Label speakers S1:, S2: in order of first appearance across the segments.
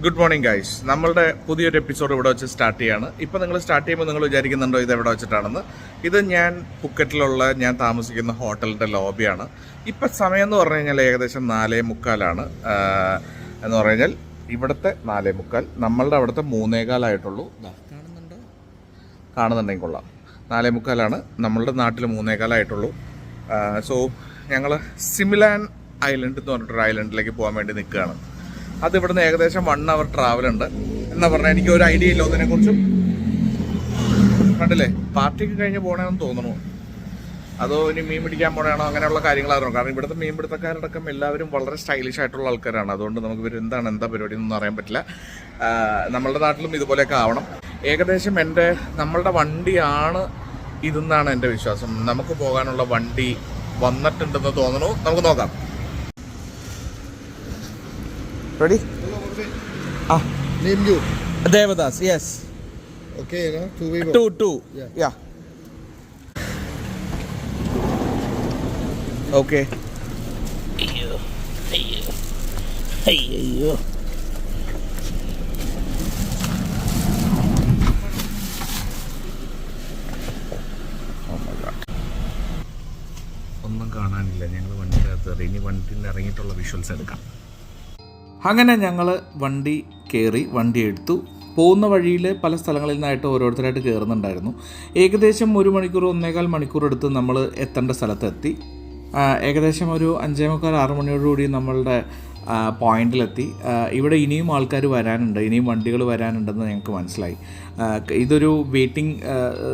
S1: Good morning guys നമ്മളുടെ പുതിയൊരു episode ഇവിടെ വെച്ച് സ്റ്റാർട്ട് ചെയ്യാണ്. ഇപ്പം നിങ്ങൾ സ്റ്റാർട്ട് ചെയ്യുമ്പോൾ നിങ്ങൾ വിചാരിക്കുന്നുണ്ടോ ഇത് എവിടെ വെച്ചിട്ടാണെന്ന്? ഇത് ഞാൻ പുക്കറ്റിലുള്ള ഞാൻ താമസിക്കുന്ന ഹോട്ടലിന്റെ ലോബിയാണ് ഇപ്പം സമയം എന്ന് പറഞ്ഞു കഴിഞ്ഞാൽ ഏകദേശം നാലേ മുക്കാലാണ്. എന്ന് പറഞ്ഞു കഴിഞ്ഞാൽ ഇവിടുത്തെ നാലേ മുക്കാൽ. നമ്മളുടെ അവിടുത്തെ മൂന്നേകാലായിട്ടുള്ളൂ. കാണുന്നുണ്ടോ? കാണുന്നുണ്ടെങ്കിൽ കൊള്ളാം. നാലേ മുക്കാലാണ്. നമ്മളുടെ നാട്ടിൽ മൂന്നേകാലായിട്ടുള്ളൂ. സോ ഞങ്ങൾ സിമിലാൻ ഐലൻഡ് എന്ന് പറഞ്ഞിട്ടൊരു ഐലൻഡിലേക്ക് പോകാൻ വേണ്ടി നിൽക്കുകയാണ്. അത് ഇവിടുന്ന് ഏകദേശം വൺ അവർ ട്രാവൽ ഉണ്ട്. എന്നാ പറഞ്ഞാൽ എനിക്ക് ഒരു ഐഡിയ ഇല്ല ഒന്നിനെ കുറിച്ചും കണ്ടില്ലേ? പാർട്ടിക്ക് കഴിഞ്ഞ് പോകണമെന്ന് തോന്നുന്നു. അതോ ഇനി മീൻ പിടിക്കാൻ പോകണോ അങ്ങനെയുള്ള കാര്യങ്ങളായിരുന്നു കാരണം ഇവിടുത്തെ മീൻ പിടുത്തക്കാരടക്കം എല്ലാവരും വളരെ സ്റ്റൈലിഷ് ആയിട്ടുള്ള ആൾക്കാരാണ്. അതുകൊണ്ട് നമുക്ക് ഇവർ എന്താണ് എന്താ പരിപാടി എന്നൊന്നും അറിയാൻ പറ്റില്ല. നമ്മളുടെ നാട്ടിലും ഇതുപോലെയൊക്കെ ആവണം. ഏകദേശം എന്റെ നമ്മളുടെ വണ്ടിയാണ് ഇതെന്നാണ് എന്റെ വിശ്വാസം. നമുക്ക് പോകാനുള്ള വണ്ടി വന്നിട്ടുണ്ടെന്ന് തോന്നുന്നു. നമുക്ക് നോക്കാം. റെഡി ആ
S2: Name you.
S1: Devadas yes
S2: Okay, no? Two way.
S1: Two two
S2: Yeah.
S1: Yeah okay
S3: അയ്യോ അയ്യോ അയ്യോ
S1: ഒന്നും കാണാനില്ല. ഞങ്ങൾ വണ്ടിക്കകത്ത് കയറി. ഇനി വണ്ടിയിൽ ഇറങ്ങിയിട്ടുള്ള വിഷ്വൽസ് എടുക്കാം. അങ്ങനെ ഞങ്ങൾ വണ്ടി കയറി വണ്ടി എടുത്തു. പോകുന്ന വഴിയിൽ പല സ്ഥലങ്ങളിൽ നിന്നായിട്ട് ഓരോരുത്തരായിട്ട് കയറുന്നുണ്ടായിരുന്നു ഏകദേശം ഒരു മണിക്കൂർ ഒന്നേകാൽ മണിക്കൂർ എടുത്ത് നമ്മൾ എത്തേണ്ട സ്ഥലത്തെത്തി. ഏകദേശം ഒരു അഞ്ചേ മുക്കാൽ ആറ് മണിയോടുകൂടി നമ്മളുടെ പോയിന്റിലെത്തി. ഇവിടെ ഇനിയും ആൾക്കാർ വരാനുണ്ട്. ഇനിയും വണ്ടികൾ വരാനുണ്ടെന്ന് ഞങ്ങൾക്ക് മനസ്സിലായി. ഇതൊരു വെയിറ്റിംഗ്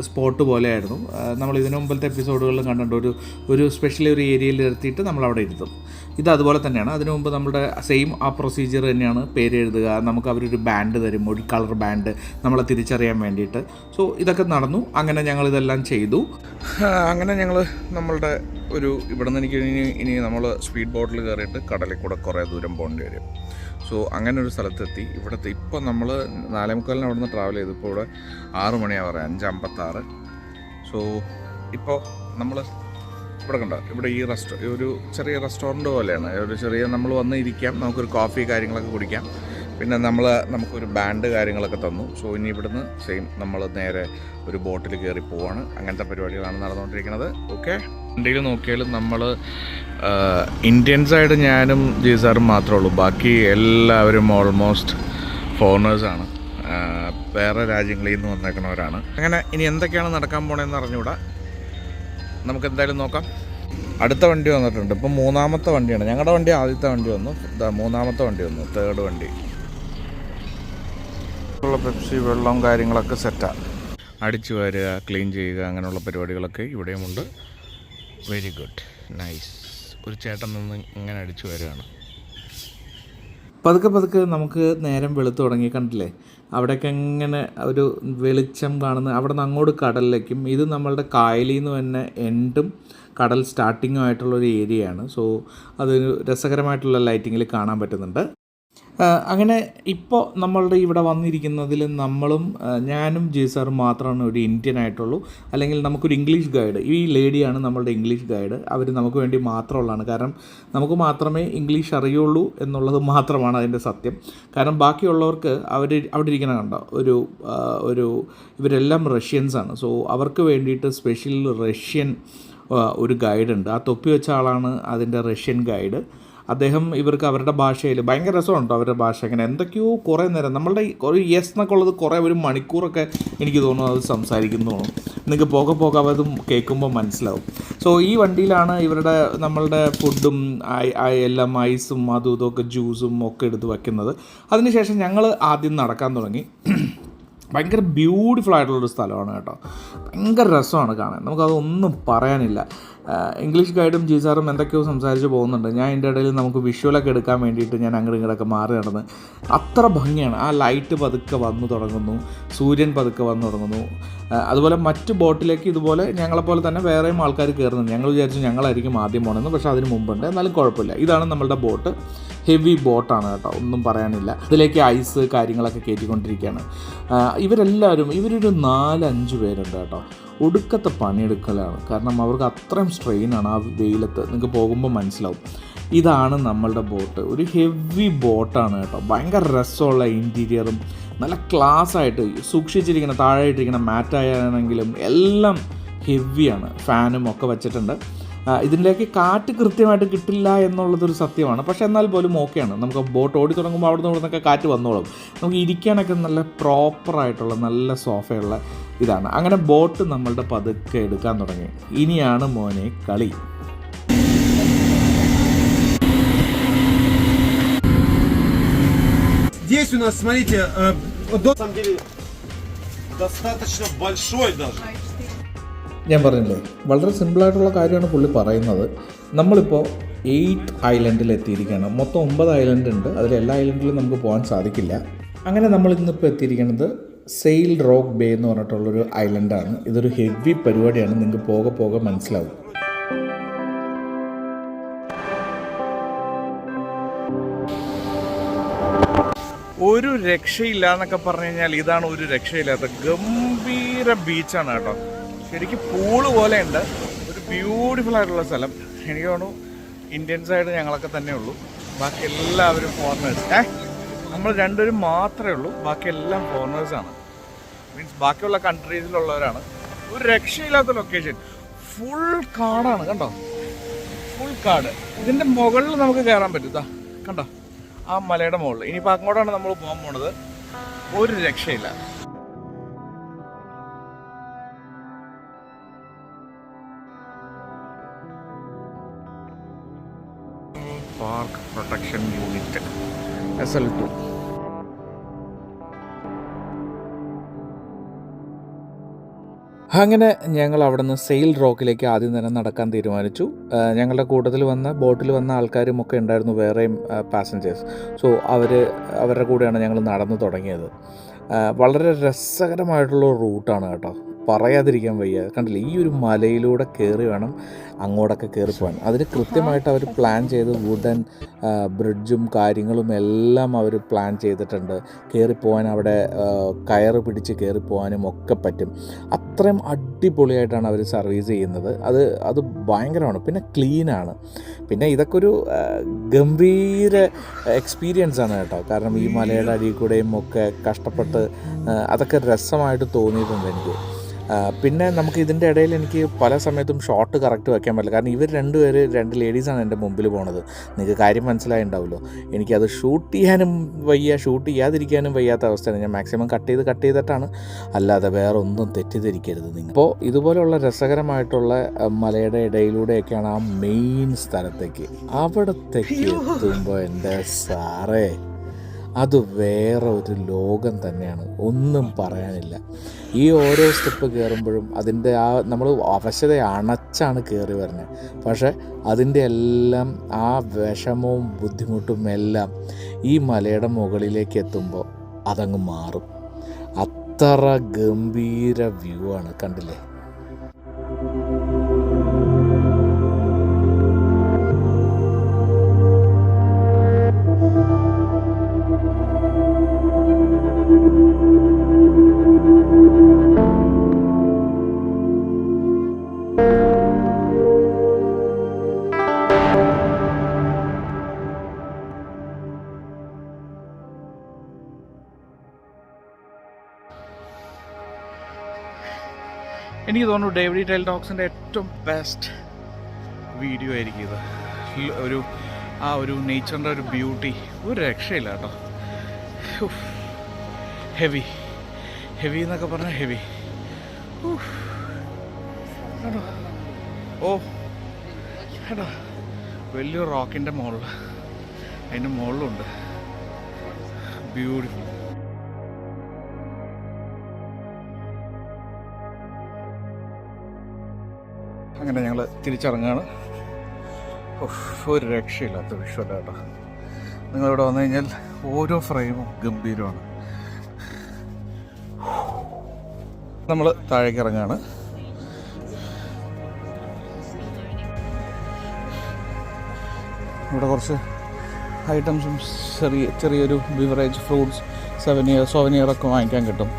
S1: സ്പോട്ട് പോലെയായിരുന്നു. നമ്മൾ ഇതിനു മുമ്പത്തെ എപ്പിസോഡുകളിലും കണ്ടിട്ടുണ്ട്. ഒരു ഒരു സ്പെഷ്യൽ ഒരു ഏരിയയിൽ നിർത്തിയിട്ട് നമ്മൾ അവിടെ ഇരുത്തും ഇത് അതുപോലെ തന്നെയാണ്. അതിനു മുമ്പ് നമ്മുടെ സെയിം ആ പ്രൊസീജിയർ തന്നെയാണ് പേര് എഴുതുക. നമുക്ക് അവരൊരു ബാൻഡ് തരും ഒരു കളർ ബാൻഡ് നമ്മളെ തിരിച്ചറിയാൻ വേണ്ടിയിട്ട്. സോ ഇതൊക്കെ നടന്നു. അങ്ങനെ ഞങ്ങൾ ഇതെല്ലാം ചെയ്തു. അങ്ങനെ ഞങ്ങൾ നമ്മളുടെ ഒരു ഇവിടെ നിന്ന് എനിക്ക് ഇനി ഇനി നമ്മൾ സ്പീഡ് ബോട്ടിൽ കയറിയിട്ട് കടലിൽ കൂടെ കുറേ ദൂരം പോകേണ്ടി വരും. സോ അങ്ങനെ ഒരു സ്ഥലത്തെത്തി. ഇവിടുത്തെ ഇപ്പോൾ നമ്മൾ നാലേമുക്കാലിന് അവിടെ നിന്ന് ട്രാവൽ ചെയ്തു ഇപ്പോൾ ഇവിടെ ആറ് മണിയാണ് പറയാം അഞ്ച് അമ്പത്താറ്. സോ ഇപ്പോൾ നമ്മൾ ഇവിടെ കണ്ടോ? ഇവിടെ ഈ റെസ്റ്റോ ഒരു ചെറിയ റെസ്റ്റോറന്റ് പോലെയാണ്. ഒരു ചെറിയ നമ്മൾ വന്ന് ഇരിക്കാം. നമുക്കൊരു കോഫി കാര്യങ്ങളൊക്കെ കുടിക്കാം. പിന്നെ നമ്മൾ നമുക്കൊരു ബാൻഡ് കാര്യങ്ങളൊക്കെ തന്നു. സോ ഇനി ഇവിടുന്ന് സെയിം നമ്മൾ നേരെ ഒരു ബോട്ടിൽ കയറി പോവാണ്. അങ്ങനത്തെ പരിപാടികളാണ് നടന്നുകൊണ്ടിരിക്കുന്നത്. ഓക്കെ വണ്ടിയിൽ നോക്കിയാലും നമ്മൾ ഇന്ത്യൻസായിട്ട് ഞാനും ജീസാറും മാത്രമേ ഉള്ളൂ. ബാക്കി എല്ലാവരും ഓൾമോസ്റ്റ് ഫോറിനേഴ്സാണ് വേറെ രാജ്യങ്ങളിൽ നിന്ന് വന്നേക്കുന്നവരാണ്. അങ്ങനെ ഇനി എന്തൊക്കെയാണ് നടക്കാൻ പോണതെന്ന് അറിഞ്ഞുകൂടാ. നമുക്ക് എന്തായാലും നോക്കാം. അടുത്ത വണ്ടി വന്നിട്ടുണ്ട്. ഇപ്പം മൂന്നാമത്തെ വണ്ടിയാണ്. ഞങ്ങളുടെ വണ്ടി ആദ്യത്തെ വണ്ടി വന്നു. ഇതാ മൂന്നാമത്തെ വണ്ടി വന്നു. തേർഡ് വണ്ടി. ഉള്ള പെപ്സി വെള്ളം കാര്യങ്ങളൊക്കെ സെറ്റാണ് അടിച്ചു വരിക ക്ലീൻ ചെയ്യുക അങ്ങനെയുള്ള പരിപാടികളൊക്കെ ഇവിടെയുമുണ്ട് വെരി ഗുഡ് നൈസ് ഒരു ചേട്ടൻ നിന്ന് ഇങ്ങനെ അടിച്ചു വരികയാണ്. പതുക്കെ പതുക്കെ നമുക്ക് നേരം വെളുത്തു തുടങ്ങി. കണ്ടില്ലേ? അവിടെയൊക്കെ എങ്ങനെ ഒരു വെളിച്ചം കാണുന്ന അവിടെ നിന്ന് അങ്ങോട്ട് കടലിലേക്കും ഇത് നമ്മളുടെ കായലിൽ നിന്ന് തന്നെ എൻഡും കടൽ സ്റ്റാർട്ടിങ്ങും ആയിട്ടുള്ള ഒരു ഏരിയയാണ് സോ അതൊരു രസകരമായിട്ടുള്ള ലൈറ്റിങ്ങിൽ കാണാൻ പറ്റുന്നുണ്ട്. അങ്ങനെ ഇപ്പോൾ നമ്മളുടെ ഇവിടെ വന്നിരിക്കുന്നതിൽ നമ്മളും ഞാനും ജി സാറും മാത്രമാണ് ഒരു ഇന്ത്യൻ ആയിട്ടുള്ളൂ. അല്ലെങ്കിൽ നമുക്കൊരു ഇംഗ്ലീഷ് ഗൈഡ് ഈ ലേഡിയാണ് നമ്മളുടെ ഇംഗ്ലീഷ് ഗൈഡ് അവർ നമുക്ക് വേണ്ടി മാത്രമുള്ളതാണ്. കാരണം നമുക്ക് മാത്രമേ ഇംഗ്ലീഷ് അറിയുള്ളൂ എന്നുള്ളത് മാത്രമാണ് അതിന്റെ സത്യം. കാരണം ബാക്കിയുള്ളവർക്ക് അവർ അവിടെ ഇരിക്കണ കണ്ടോ? ഒരു ഒരു ഇവരെല്ലാം റഷ്യൻസാണ് സോ അവർക്ക് വേണ്ടിയിട്ട് സ്പെഷ്യൽ റഷ്യൻ ഒരു ഗൈഡുണ്ട് ആ തൊപ്പി വെച്ച ആളാണ് അതിന്റെ റഷ്യൻ ഗൈഡ് അദ്ദേഹം ഇവർക്ക് അവരുടെ ഭാഷയിൽ ഭയങ്കര രസമുണ്ടോ അവരുടെ ഭാഷ ഇങ്ങനെ എന്തൊക്കെയോ കുറേ നേരം നമ്മളുടെ ഒരു യെസ് എന്നൊക്കെ ഉള്ളത് കുറേ ഒരു മണിക്കൂറൊക്കെ എനിക്ക് തോന്നുന്നു അത് സംസാരിക്കുന്നു നിങ്ങൾക്ക് പോകെ പോകെ അത് കേൾക്കുമ്പോൾ മനസ്സിലാവും. സോ ഈ വണ്ടിയിലാണ് ഇവരുടെ നമ്മളുടെ ഫുഡും എല്ലാം ഐസും അതും ഇതൊക്കെ ജ്യൂസും ഒക്കെ എടുത്ത് വയ്ക്കുന്നത് അതിനുശേഷം ഞങ്ങൾ ആദ്യം നടക്കാൻ തുടങ്ങി. ഭയങ്കര ബ്യൂട്ടിഫുൾ ആയിട്ടുള്ളൊരു സ്ഥലമാണ് കേട്ടോ. ഭയങ്കര രസമാണ് കാണാൻ. നമുക്കതൊന്നും പറയാനില്ല. ഇംഗ്ലീഷ് ഗൈഡും ജീസാറും എന്തൊക്കെയോ സംസാരിച്ച് പോകുന്നുണ്ട്. ഞാൻ എന്റെ ഇടയിൽ നമുക്ക് വിഷ്വലൊക്കെ എടുക്കാൻ വേണ്ടിയിട്ട് ഞാൻ അങ്ങോട്ട് ഇങ്ങോട്ടൊക്കെ മാറി നടന്ന്. അത്ര ഭംഗിയാണ്. ആ ലൈറ്റ് പതുക്കെ വന്നു തുടങ്ങുന്നു. സൂര്യൻ പതുക്കെ വന്നു തുടങ്ങുന്നു. അതുപോലെ മറ്റ് ബോട്ടിലേക്ക് ഇതുപോലെ ഞങ്ങളെപ്പോലെ തന്നെ വേറെയും ആൾക്കാർ കയറുന്നുണ്ട്. ഞങ്ങൾ വിചാരിച്ചു ഞങ്ങളായിരിക്കും ആദ്യം പോകണമെന്ന് പക്ഷേ അതിന് മുമ്പുണ്ട്. എന്നാലും കുഴപ്പമില്ല. ഇതാണ് നമ്മളുടെ ബോട്ട് ഹെവി ബോട്ടാണ് കേട്ടോ. ഒന്നും പറയാനില്ല. ഇതിലേക്ക് ഐസ് കാര്യങ്ങളൊക്കെ കയറ്റിക്കൊണ്ടിരിക്കുകയാണ് ഇവരെല്ലാവരും ഇവരൊരു നാലഞ്ച് പേരുണ്ട് കേട്ടോ. ഒടുക്കത്തെ പണിയെടുക്കലാണ്. കാരണം അവർക്ക് അത്രയും സ്ട്രെയിനാണ് ആ വെയിലത്ത്. നിങ്ങൾക്ക് പോകുമ്പോൾ മനസ്സിലാവും. ഇതാണ് നമ്മളുടെ ബോട്ട് ഒരു ഹെവി ബോട്ടാണ് കേട്ടോ. ഭയങ്കര രസമുള്ള ഇന്റീരിയറും നല്ല ക്ലാസ് ആയിട്ട് സൂക്ഷിച്ചിരിക്കുന്ന താഴെ ഇട്ടിരിക്കുന്ന മാറ്റായാണെങ്കിലും എല്ലാം ഹെവിയാണ് ഫാനും ഒക്കെ വെച്ചിട്ടുണ്ട്. ഇതിന്റെയൊക്കെ കാറ്റ് കൃത്യമായിട്ട് കിട്ടില്ല എന്നുള്ളതൊരു സത്യമാണ്. പക്ഷേ എന്നാൽ പോലും ഓക്കെയാണ് നമുക്ക് ബോട്ട് ഓടി തുടങ്ങുമ്പോൾ അവിടെ നിന്ന് ഇവിടെ നിന്നൊക്കെ കാറ്റ് വന്നോളും. നമുക്ക് ഇരിക്കാനൊക്കെ നല്ല പ്രോപ്പറായിട്ടുള്ള നല്ല സോഫയുള്ള ഇതാണ് അങ്ങനെ ബോട്ട് നമ്മളുടെ പതുക്കെ എടുക്കാൻ തുടങ്ങി ഇനിയാണ് മോനെ കളി
S4: Здесь у нас, смотрите, э, вот до- на самом деле достаточно большой даже.
S1: ഞാൻ പറഞ്ഞില്ലേ വളരെ സിമ്പിളായിട്ടുള്ള കാര്യമാണ് പുള്ളി പറയുന്നത് നമ്മളിപ്പോൾ എയ്റ്റ് ഐലൻഡിൽ എത്തിയിരിക്കുകയാണ് മൊത്തം ഒമ്പത് ഐലൻഡ് ഉണ്ട് അതിൽ എല്ലാ ഐലൻഡിലും നമുക്ക് പോകാൻ സാധിക്കില്ല അങ്ങനെ നമ്മൾ ഇന്നിപ്പോൾ എത്തിയിരിക്കുന്നത് സെയിൽ റോക്ക് ബേ എന്ന് പറഞ്ഞിട്ടുള്ളൊരു ഐലൻഡാണ്. ഇതൊരു ഹെവി പരിപാടിയാണ്. നിങ്ങൾക്ക് പോകെ പോകെ മനസ്സിലാവും. ഒരു രക്ഷയില്ല എന്നൊക്കെ പറഞ്ഞു കഴിഞ്ഞാൽ ഇതാണ് ഒരു രക്ഷയില്ലാത്ത ഗംഭീര ബീച്ചാണ് കേട്ടോ. ശരിക്കും പൂൾ പോലെ ഉണ്ട് ഒരു ബ്യൂട്ടിഫുൾ ആയിട്ടുള്ള സ്ഥലം. എനിക്ക് തോന്നുന്നു ഇന്ത്യൻ സൈഡ് ഞങ്ങളൊക്കെ തന്നെ ഉള്ളൂ ബാക്കി എല്ലാവരും ഫോറിനേഴ്സ് ഏ? നമ്മൾ രണ്ടുപേരും മാത്രമേ ഉള്ളൂ. ബാക്കിയെല്ലാം ഫോറിനേഴ്സാണ് മീൻസ് ബാക്കിയുള്ള കൺട്രീസിലുള്ളവരാണ് ഒരു രക്ഷയില്ലാത്ത ലൊക്കേഷൻ ഫുൾ കാടാണ് കണ്ടോ? ഫുൾ കാട്. ഇതിന്റെ മുകളിൽ നമുക്ക് കയറാൻ പറ്റും. കണ്ടോ? ആ മലയുടെ മുകളിൽ. ഇനിയിപ്പോൾ അങ്ങോട്ടാണ് നമ്മൾ പോകാൻ പോണത്. ഒരു രക്ഷയില്ല. Park protection unit S L two അങ്ങനെ ഞങ്ങൾ അവിടെ നിന്ന് സെയിൽ റോക്കിലേക്ക് ആദ്യം തന്നെ നടക്കാൻ തീരുമാനിച്ചു. ഞങ്ങളുടെ കൂട്ടത്തിൽ വന്ന ബോട്ടിൽ വന്ന ആൾക്കാരും ഒക്കെ ഉണ്ടായിരുന്നു വേറെയും പാസഞ്ചേഴ്സ് സോ അവർ അവരുടെ കൂടെയാണ് ഞങ്ങൾ നടന്നു തുടങ്ങിയത്. വളരെ രസകരമായിട്ടുള്ള റൂട്ടാണ് കേട്ടോ. പറയാതിരിക്കാൻ വയ്യ. കണ്ടില്ലേ ഈ ഒരു മലയിലൂടെ കയറി വേണം അങ്ങോട്ടൊക്കെ കയറി പോകാൻ. അതിന് കൃത്യമായിട്ട് അവർ പ്ലാൻ ചെയ്ത് വുഡൻ ബ്രിഡ്ജും കാര്യങ്ങളും എല്ലാം അവർ പ്ലാൻ ചെയ്തിട്ടുണ്ട്. കയറിപ്പോകാൻ അവിടെ കയറ് പിടിച്ച് കയറിപ്പോകാനും ഒക്കെ പറ്റും. അത്രയും അടിപൊളിയായിട്ടാണ് അവർ സർവീസ് ചെയ്യുന്നത്. അത് അത് ഭയങ്കരമാണ്. പിന്നെ ക്ലീനാണ് പിന്നെ ഇതൊക്കെ ഒരു ഗംഭീര എക്സ്പീരിയൻസ് ആണ് കേട്ടോ. കാരണം ഈ മലയുടെ അടിയിൽ കൂടെയും ഒക്കെ കഷ്ടപ്പെട്ട് അതൊക്കെ രസമായിട്ട് തോന്നിയിട്ടുണ്ട് എനിക്ക്. പിന്നെ നമുക്ക് ഇതിന്റെ ഇടയിൽ എനിക്ക് പല സമയത്തും ഷോട്ട് കറക്റ്റ് വയ്ക്കാൻ പറ്റില്ല. കാരണം ഇവർ രണ്ടുപേര് രണ്ട് ലേഡീസാണ് എന്റെ മുമ്പിൽ പോണത്. നിങ്ങൾക്ക് കാര്യം മനസ്സിലായിണ്ടാവുമല്ലോ. എനിക്കത് ഷൂട്ട് ചെയ്യാനും വയ്യ ഷൂട്ട് ചെയ്യാതിരിക്കാനും വയ്യാത്ത അവസ്ഥയാണ്. ഞാൻ മാക്സിമം കട്ട് ചെയ്ത് കട്ട് ചെയ്തിട്ടാണ്. അല്ലാതെ വേറെ ഒന്നും തെറ്റിദ്ധരിക്കരുത് നിങ്ങൾ. അപ്പോൾ ഇതുപോലെയുള്ള രസകരമായിട്ടുള്ള മലയുടെ ഇടയിലൂടെയൊക്കെയാണ് ആ മെയിൻ സ്ഥലത്തേക്ക്. അവിടത്തേക്ക് എത്തുമ്പോൾ എന്റെ സാറേ അത് വേറെ ഒരു ലോകം തന്നെയാണ്. ഒന്നും പറയാനില്ല. ഈ ഓരോ സ്റ്റെപ്പ് കയറുമ്പോഴും അതിന്റെ ആ നമ്മൾ അവശത അണച്ചാണ് കയറി വരുന്നത് പക്ഷേ അതിന്റെ എല്ലാം ആ വിഷമവും ബുദ്ധിമുട്ടും എല്ലാം ഈ മലയുടെ മുകളിലേക്ക് എത്തുമ്പോൾ അതങ്ങ് മാറും. അത്ര ഗംഭീര വ്യൂ ആണ് കണ്ടില്ലേ? തോന്നുന്നു ഡേവിഡി ടൈൽ ടോക്സിന്റെ ഏറ്റവും ബെസ്റ്റ് വീഡിയോ ആയിരിക്കും ഇത്. ഒരു ആ ഒരു നേച്ചറിന്റെ ഒരു ബ്യൂട്ടി ഒരു രക്ഷയില്ല കേട്ടോ. ഹെവി ഹെവി എന്നൊക്കെ പറഞ്ഞാൽ ഹെവി കേട്ടോ ഓ. കേട്ടോ വലിയൊരു റോക്കിന്റെ മുകളിൽ അതിന്റെ മുകളിലുണ്ട് ബ്യൂട്ടിഫുൾ അങ്ങനെ ഞങ്ങൾ തിരിച്ചിറങ്ങുകയാണ് ഒരു രക്ഷയില്ലാത്ത വിഷ്വല കേട്ടോ നിങ്ങളിവിടെ വന്നു കഴിഞ്ഞാൽ ഓരോ ഫ്രെയിമും ഗംഭീരമാണ്. നമ്മൾ താഴേക്ക് ഇറങ്ങുകയാണ് ഇവിടെ കുറച്ച് ഐറ്റംസും ചെറിയ ചെറിയൊരു ബിവറേജ് ഫ്രൂട്ട്സ് സെവനിയർ ഒക്കെ വാങ്ങിക്കാൻ കിട്ടും.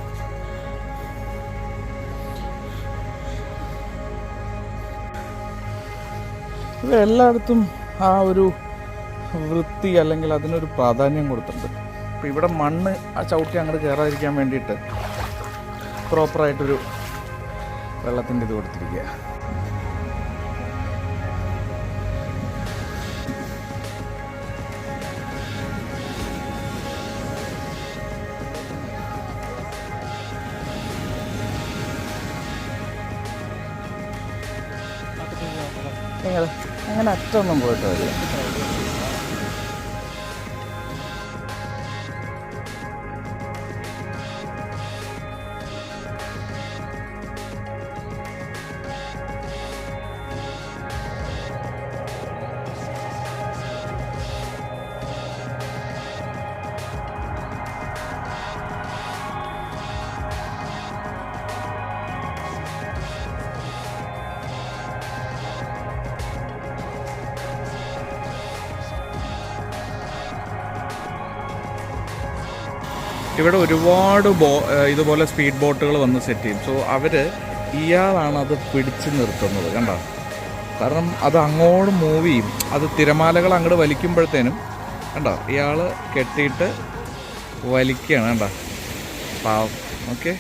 S1: ഇത് എല്ലായിടത്തും ആ ഒരു വൃത്തി അല്ലെങ്കിൽ അതിനൊരു പ്രാധാന്യം കൊടുത്തിട്ടുണ്ട്. അപ്പോൾ ഇവിടെ മണ്ണ് ആ ചവിട്ടി അങ്ങോട്ട് കയറാതിരിക്കാൻ വേണ്ടിയിട്ട് പ്രോപ്പറായിട്ടൊരു വെള്ളത്തിന്റെ ഇത് കൊടുത്തിരിക്കുക നിങ്ങൾ അങ്ങനെ അറ്റൊന്നും പോയിട്ട് വരില്ല ഇവിടെ ഒരുപാട് ബോ ഇതുപോലെ സ്പീഡ് ബോട്ടുകൾ വന്ന് സെറ്റ് ചെയ്യും. സോ അവർ ഇയാളാണ് അത് പിടിച്ച് നിർത്തുന്നത് കണ്ട? കാരണം അത് അങ്ങോട്ട് മൂവ് ചെയ്യും. അത് തിരമാലകൾ അങ്ങോട്ട് വലിക്കുമ്പോഴത്തേനും കണ്ടോ? ഇയാൾ കെട്ടിയിട്ട് വലിക്കുകയാണ് കണ്ട? പാവം. ഓക്കെ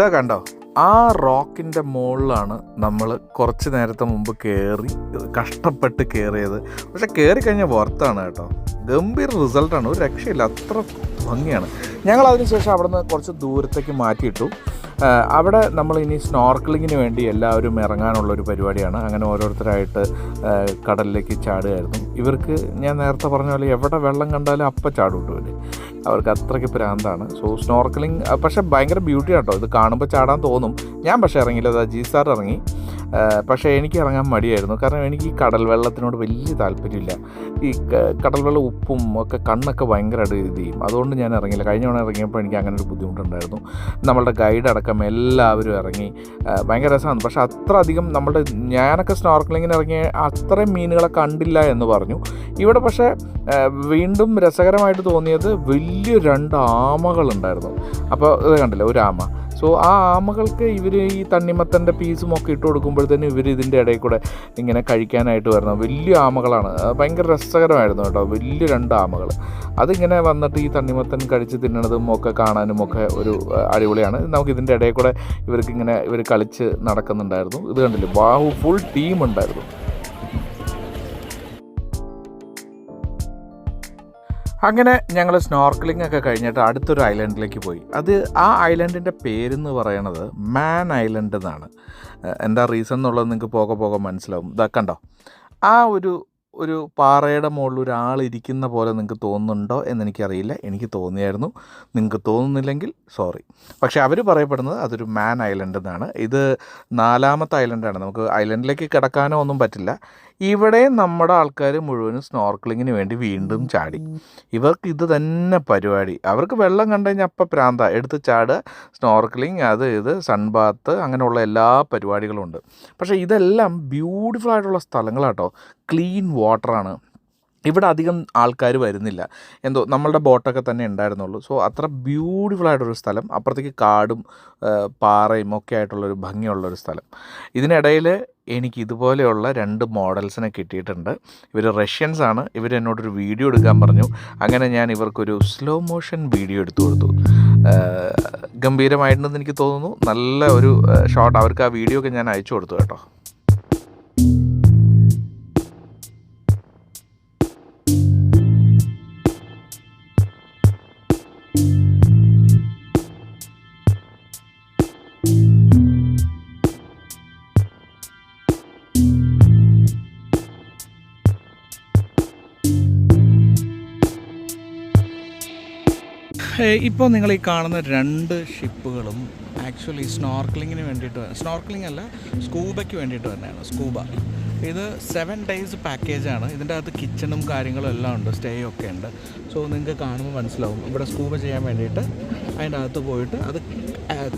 S1: ഇതാ കണ്ടോ? ആ റോക്കിന്റെ മുകളിലാണ് നമ്മൾ കുറച്ച് നേരത്തെ മുമ്പ് കയറി കഷ്ടപ്പെട്ട് കയറിയത് പക്ഷെ കയറി കഴിഞ്ഞാൽ വർത്താണ് കേട്ടോ. ഗംഭീര റിസൾട്ടാണ് ഒരു രക്ഷയില്ല. അത്ര ഭംഗിയാണ്. ഞങ്ങൾ അതിനുശേഷം അവിടെ നിന്ന് കുറച്ച് ദൂരത്തേക്ക് മാറ്റിയിട്ടു. അവിടെ നമ്മൾ ഇനി സ്നോർക്കിളിങ്ങിന് വേണ്ടി എല്ലാവരും ഇറങ്ങാനുള്ള ഒരു പരിപാടിയാണ്. അങ്ങനെ ഓരോരുത്തരായിട്ട് കടലിലേക്ക് ചാടുകയായിരുന്നു. ഇവർക്ക് ഞാൻ നേരത്തെ പറഞ്ഞ പോലെ എവിടെ വെള്ളം കണ്ടാലും അപ്പം ചാടും അവർക്ക് അത്രയ്ക്ക് പ്രാന്താണ്. സോ സ്നോർക്കലിംഗ് പക്ഷേ ഭയങ്കര ബ്യൂട്ടിയാണ് കേട്ടോ ഇത് കാണുമ്പോൾ ചാടാൻ തോന്നും. ഞാൻ പക്ഷേ ഇറങ്ങിയില്ല. അതാ ജി സാർ ഇറങ്ങി. പക്ഷേ എനിക്ക് ഇറങ്ങാൻ മടിയായിരുന്നു. കാരണം എനിക്ക് ഈ കടൽ വെള്ളത്തിനോട് വലിയ താല്പര്യമില്ല. ഈ കടൽ വെള്ളം ഉപ്പും ഒക്കെ കണ്ണൊക്കെ ഭയങ്കരമായിട്ട് ഇത് ചെയ്യും. അതുകൊണ്ട് ഞാൻ ഇറങ്ങിയില്ല. കഴിഞ്ഞ തവണ ഇറങ്ങിയപ്പോൾ എനിക്ക് അങ്ങനെ ഒരു ബുദ്ധിമുട്ടുണ്ടായിരുന്നു. നമ്മളുടെ ഗൈഡ് അടക്കം എല്ലാവരും ഇറങ്ങി. ഭയങ്കര രസമാണ്. പക്ഷേ അത്ര അധികം നമ്മുടെ ഞാനൊക്കെ സ്നോർക്കലിങ്ങിന് ഇറങ്ങിയ അത്രയും മീനുകളെ കണ്ടില്ല എന്ന് പറഞ്ഞു. ഇവിടെ പക്ഷേ വീണ്ടും രസകരമായിട്ട് തോന്നിയത് വലിയ രണ്ട് ആമകളുണ്ടായിരുന്നു. അപ്പോൾ ഇത് കണ്ടില്ല? ഒരു ആമ. സോ ആ ആമകൾക്ക് ഇവർ ഈ തണ്ണിമത്തന്റെ പീസും ഒക്കെ ഇട്ട് കൊടുക്കുമ്പോഴത്തേനും ഇവർ ഇതിന്റെ ഇടയിൽ കൂടെ ഇങ്ങനെ കഴിക്കാനായിട്ട് വരണം വലിയ ആമകളാണ്. ഭയങ്കര രസകരമായിരുന്നു കേട്ടോ. വലിയ രണ്ട് ആമകൾ അതിങ്ങനെ വന്നിട്ട് ഈ തണ്ണിമത്തൻ കഴിച്ച് തിന്നണതും ഒക്കെ കാണാനും ഒക്കെ ഒരു അടിപൊളിയാണ്. നമുക്ക് ഇതിന്റെ ഇടയിൽ കൂടെ ഇവർക്ക് ഇങ്ങനെ ഇവർ കളിച്ച് നടക്കുന്നുണ്ടായിരുന്നു. ഇത് കണ്ടില്ലേ? ബാഹു ഫുൾ ടീം ഉണ്ടായിരുന്നു. അങ്ങനെ ഞങ്ങൾ സ്നോർക്കലിംഗ് ഒക്കെ കഴിഞ്ഞിട്ട് അടുത്തൊരു ഐലൻഡിലേക്ക് പോയി. അത് ആ ഐലൻഡിന്റെ പേരെന്ന് പറയണത് മാൻ ഐലൻഡ് എന്നാണ്. എന്താ റീസൺ എന്നുള്ളത് നിങ്ങൾക്ക് പോകെ പോകെ മനസ്സിലാവും. ഇതാ കണ്ടോ? ആ ഒരു ഒരു പാറയുടെ മുകളിൽ ഒരാൾ ഇരിക്കുന്ന പോലെ നിങ്ങൾക്ക് തോന്നുന്നുണ്ടോ എന്നെനിക്കറിയില്ല. എനിക്ക് തോന്നിയായിരുന്നു. നിങ്ങൾക്ക് തോന്നുന്നില്ലെങ്കിൽ സോറി. പക്ഷേ അവർ പറയപ്പെടുന്നത് അതൊരു മാൻ ഐലൻഡ് എന്നാണ്. ഇത് നാലാമത്തെ ഐലൻഡാണ് നമുക്ക് ഐലൻഡിലേക്ക് കിടക്കാനോ ഒന്നും പറ്റില്ല. ഇവിടെ നമ്മുടെ ആൾക്കാർ മുഴുവനും സ്നോർക്ലിങ്ങിന് വേണ്ടി വീണ്ടും ചാടി. ഇവർക്ക് ഇത് തന്നെ പരിപാടി. അവർക്ക് വെള്ളം കണ്ടു കഴിഞ്ഞാൽ അപ്പം പ്രാന്ത. എടുത്ത് ചാടുക സ്നോർക്ലിങ് അത് ഇത് സൺബാത്ത് അങ്ങനെയുള്ള എല്ലാ പരിപാടികളും ഉണ്ട്. പക്ഷേ ഇതെല്ലാം ബ്യൂട്ടിഫുൾ ആയിട്ടുള്ള സ്ഥലങ്ങളാട്ടോ. ക്ലീൻ വാട്ടറാണ് ഇവിടെ അധികം ആൾക്കാർ വരുന്നില്ല. എന്തോ നമ്മളുടെ ബോട്ടൊക്കെ തന്നെ ഉണ്ടായിരുന്നുള്ളൂ. സോ അത്ര ബ്യൂട്ടിഫുൾ ആയിട്ടൊരു സ്ഥലം. അപ്പുറത്തേക്ക് കാടും പാറയും ഒക്കെ ആയിട്ടുള്ളൊരു ഭംഗിയുള്ളൊരു സ്ഥലം. ഇതിനിടയിൽ എനിക്ക് ഇതുപോലെയുള്ള രണ്ട് മോഡൽസിനെ കിട്ടിയിട്ടുണ്ട്. ഇവർ റഷ്യൻസ് ആണ്. ഇവർ എന്നോടൊരു വീഡിയോ എടുക്കാൻ പറഞ്ഞു. അങ്ങനെ ഞാൻ ഇവർക്കൊരു സ്ലോ മോഷൻ വീഡിയോ എടുത്തു കൊടുത്തു. ഗംഭീരമായിട്ടുണ്ടെന്ന് എനിക്ക് തോന്നുന്നു. നല്ല ഒരു ഷോട്ട് അവർക്ക് ആ വീഡിയോ ഒക്കെ ഞാൻ അയച്ചു കൊടുത്തു കേട്ടോ. ഇപ്പോൾ നിങ്ങൾ ഈ കാണുന്ന രണ്ട് ഷിപ്പുകളും ആക്ച്വലി സ്നോർക്ലിങ്ങിന് വേണ്ടിയിട്ട് സ്നോർക്ലിംഗ് അല്ല സ്കൂബയ്ക്ക് വേണ്ടിയിട്ട് തന്നെയാണ്. സ്കൂബ ഇത് സെവൻ ഡേയ്സ് പാക്കേജാണ് ഇതിന്റെ അകത്ത് കിച്ചണും കാര്യങ്ങളും എല്ലാം ഉണ്ട്. സ്റ്റേ ഒക്കെ ഉണ്ട്. സോ നിങ്ങൾക്ക് കാണുമ്പോൾ മനസ്സിലാവും. ഇവിടെ സ്കൂബ ചെയ്യാൻ വേണ്ടിയിട്ട് അതിന്റെ അകത്ത് പോയിട്ട് അത്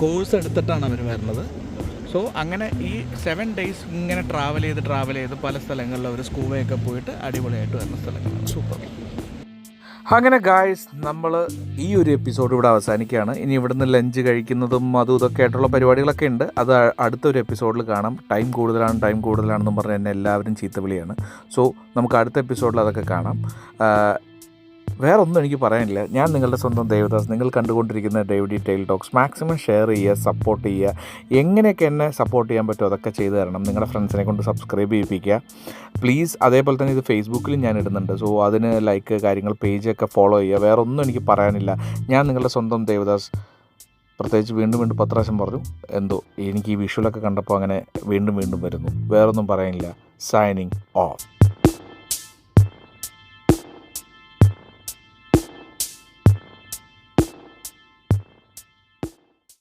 S1: കോഴ്സ് എടുത്തിട്ടാണ് അവർ വരുന്നത്. സോ അങ്ങനെ ഈ സെവൻ ഡേയ്സ് ഇങ്ങനെ ട്രാവൽ ചെയ്ത് ട്രാവൽ ചെയ്ത് പല സ്ഥലങ്ങളിൽ അവർ സ്കൂബയൊക്കെ പോയിട്ട് അടിപൊളിയായിട്ട് വരുന്ന സ്ഥലങ്ങളാണ്. സൂപ്പർ അങ്ങനെ ഗായ്സ് നമ്മൾ ഈ ഒരു എപ്പിസോഡ് ഇവിടെ അവസാനിക്കുകയാണ്. ഇനി ഇവിടുന്ന് ലഞ്ച് കഴിക്കുന്നതും അതും ഇതൊക്കെ ആയിട്ടുള്ള പരിപാടികളൊക്കെ ഉണ്ട്. അത് അടുത്തൊരു എപ്പിസോഡിൽ കാണാം. ടൈം കൂടുതലാണ് ടൈം കൂടുതലാണെന്നും പറഞ്ഞ് എന്നെ എല്ലാവരും ചീത്തവിളിയാണ് സോ നമുക്ക് അടുത്ത എപ്പിസോഡിൽ അതൊക്കെ കാണാം. വേറെ ഒന്നും എനിക്ക് പറയാനില്ല. ഞാൻ നിങ്ങളുടെ സ്വന്തം ദേവദാസ്. നിങ്ങൾ കണ്ടുകൊണ്ടിരിക്കുന്ന ഡേവിഡി ടെയിൽ ടോക്സ് മാക്സിമം ഷെയർ ചെയ്യുക സപ്പോർട്ട് ചെയ്യുക. എങ്ങനെയൊക്കെ എന്നെ സപ്പോർട്ട് ചെയ്യാൻ പറ്റുമോ അതൊക്കെ ചെയ്തു തരണം. നിങ്ങളുടെ ഫ്രണ്ട്സിനെ കൊണ്ട് സബ്സ്ക്രൈബ് ചെയ്യിപ്പിക്കുക. പ്ലീസ് അതേപോലെ തന്നെ ഇത് ഫേസ്ബുക്കിലും ഞാൻ ഇടുന്നുണ്ട്. സോ അതിന് ലൈക്ക് കാര്യങ്ങൾ പേജൊക്കെ ഫോളോ ചെയ്യുക. വേറെ ഒന്നും എനിക്ക് പറയാനില്ല. ഞാൻ നിങ്ങളുടെ സ്വന്തം ദേവദാസ്. പ്രത്യേകിച്ച് വീണ്ടും വീണ്ടും പത്രാശം പറഞ്ഞു. എന്തോ എനിക്ക് ഈ വിഷ്വലൊക്കെ കണ്ടപ്പോൾ അങ്ങനെ വീണ്ടും വീണ്ടും വരുന്നു. വേറൊന്നും പറയാനില്ല. Signing off